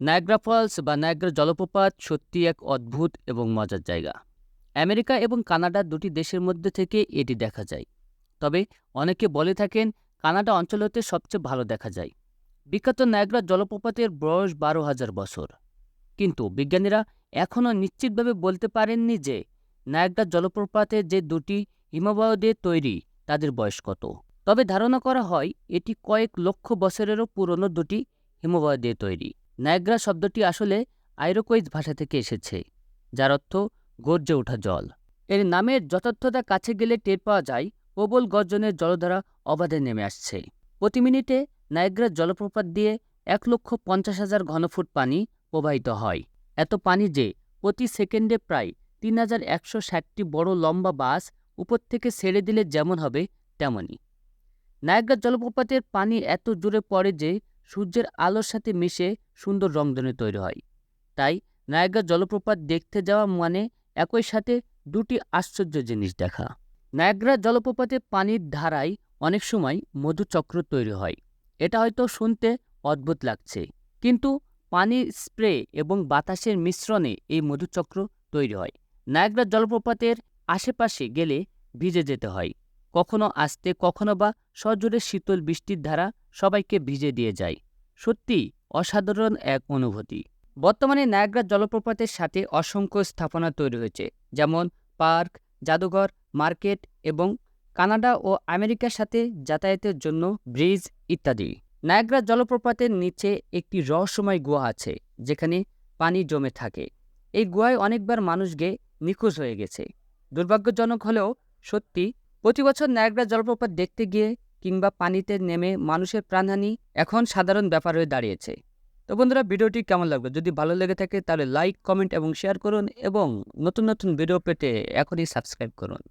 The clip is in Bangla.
নায়াগ্রা ফলস বা নায়াগ্রা জলপ্রপাত সত্যি এক অদ্ভুত এবং মজার জায়গা। আমেরিকা এবং কানাডা দুটি দেশের মধ্যে থেকে এটি দেখা যায়। তবে অনেকে বলে থাকেন, কানাডা অঞ্চল হতে সবচেয়ে ভালো দেখা যায়। বিখ্যাত নায়াগ্রা জলপ্রপাতের বয়স বারো হাজার বছর। কিন্তু বিজ্ঞানীরা এখনও নিশ্চিতভাবে বলতে পারেননি যে নায়াগ্রা জলপ্রপাতের যে দুটি হিমবাহ দিয়ে তৈরি, তাদের বয়স কত। তবে ধারণা করা হয়, এটি কয়েক লক্ষ বছরেরও পুরনো দুটি হিমবাহ দিয়ে তৈরি। নায়াগ্রা শব্দটি আসলে আইরোকোইজ ভাষা থেকে এসেছে, যার অর্থ গর্জে ওঠা জল। এর নামের যথার্থতা কাছে গেলে টের পাওয়া যায়, প্রবল গর্জনের জলধারা অবাধে নেমে আসছে। প্রতি মিনিটে নায়াগ্রা জলপ্রপাত দিয়ে এক লক্ষ পঞ্চাশ হাজার ঘনফুট পানি প্রবাহিত হয়। এত পানি যে প্রতি সেকেন্ডে প্রায় তিন হাজার একশো ষাটটি বড় লম্বা বাস উপর থেকে ছেড়ে দিলে যেমন হবে তেমনই। নায়াগ্রা জলপ্রপাতের পানি এত জোরে পড়ে যে সূর্যের আলোর সাথে মিশে সুন্দর রংধনু তৈরি হয়। তাই নায়াগ্রা জলপ্রপাত দেখতে যাওয়া মানে একই সাথে দুটি আশ্চর্য জিনিস দেখা। নায়াগ্রা জলপ্রপাতে পানির ধারায় অনেক সময় মধুচক্র তৈরি হয়। এটা হয়তো শুনতে অদ্ভুত লাগছে, কিন্তু পানির স্প্রে এবং বাতাসের মিশ্রণে এই মধুচক্র তৈরি হয়। নায়াগ্রা জলপ্রপাতের আশেপাশে গেলে ভিজে যেতে হয়। কখনো আসতে, কখনো বা সজোরে শীতল বৃষ্টির ধারা সবাইকে ভিজে দিয়ে যায়। সত্যি অসাধারণ এক অনুভূতি। বর্তমানে নায়াগ্রা জলপ্রপাতের সাথে অসংখ্য স্থাপনা তৈরি হয়েছে, যেমন পার্ক, জাদুঘর, মার্কেট এবং কানাডা ও আমেরিকার সাথে যাতায়াতের জন্য ব্রিজ ইত্যাদি। নায়াগ্রা জলপ্রপাতের নিচে একটি রহস্যময় গুহা আছে, যেখানে পানি জমে থাকে। এই গুহায় অনেকবার মানুষ গিয়ে নিখোঁজ হয়ে গেছে। দুর্ভাগ্যজনক হলেও সত্যি প্রতি বছর নায়াগ্রা জলপ্রপাত দেখতে গিয়ে কিংবা পানিতে নেমে মানুষের প্রাণহানি এখন সাধারণ ব্যাপার হয়ে দাঁড়িয়েছে। তো বন্ধুরা, ভিডিওটি কেমন লাগল? যদি ভালো লেগে থাকে তাহলে লাইক, কমেন্ট এবং শেয়ার করুন এবং নতুন নতুন ভিডিও পেতে এখনই সাবস্ক্রাইব করুন।